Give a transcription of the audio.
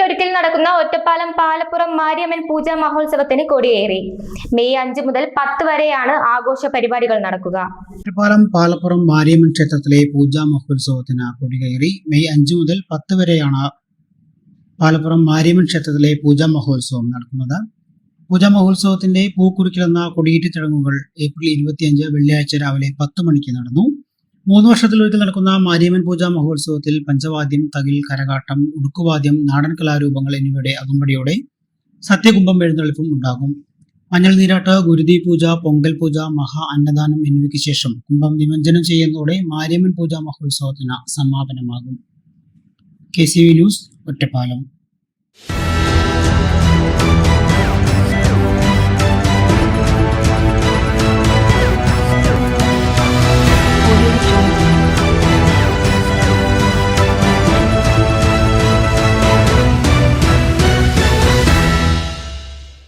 വർഷത്തിലൊരിക്കൽ നടക്കുന്ന ഒറ്റപ്പാലം പാലപ്പുറം മാരിയമ്മൻ പൂജാ മഹോത്സവത്തിന് കൊടിയേറി. മെയ് അഞ്ച് മുതൽ പത്ത് വരെയാണ് ആഘോഷ പരിപാടികൾ നടക്കുക. ഒറ്റപ്പാലം പാലപ്പുറം മാരിയമ്മൻ ക്ഷേത്രത്തിലെ പൂജാ മഹോത്സവത്തിന് കൊടിയേറി. മെയ് അഞ്ച് മുതൽ പത്ത് വരെയാണ് പാലപ്പുറം മാരിയമ്മൻ ക്ഷേത്രത്തിലെ പൂജാ മഹോത്സവം നടക്കുന്നത്. പൂജാ മഹോത്സവത്തിന്റെ പൂക്കുറിക്കൽ എന്ന കൊടിയേറ്റ ചടങ്ങുകൾ ഏപ്രിൽ ഇരുപത്തിയഞ്ച് വെള്ളിയാഴ്ച രാവിലെ പത്ത് മണിക്ക് നടന്നു. മൂന്ന് വർഷത്തിലൊരിക്കൽ നടക്കുന്ന മാരിയമ്മൻ പൂജ മഹോത്സവത്തിൽ പഞ്ചവാദ്യം തകിൽ കരകാട്ടം ഉടുക്കുവാദ്യം നാടൻ കലാരൂപങ്ങൾ എന്നിവയുടെ അകമ്പടിയോടെ സത്യകുംഭം എഴുന്നള്ളിപ്പും ഉണ്ടാകും. മഞ്ഞൾ നീരാട്ട് ഗുരുതി പൂജ പൊങ്കൽ പൂജ മഹാ അന്നദാനം എന്നിവയ്ക്ക് ശേഷം കുംഭം നിമഞ്ജനം ചെയ്യുന്നതോടെ മാരിയമ്മൻ പൂജ മഹോത്സവത്തിന് സമാപനമാകും. K C V news Ottapalam.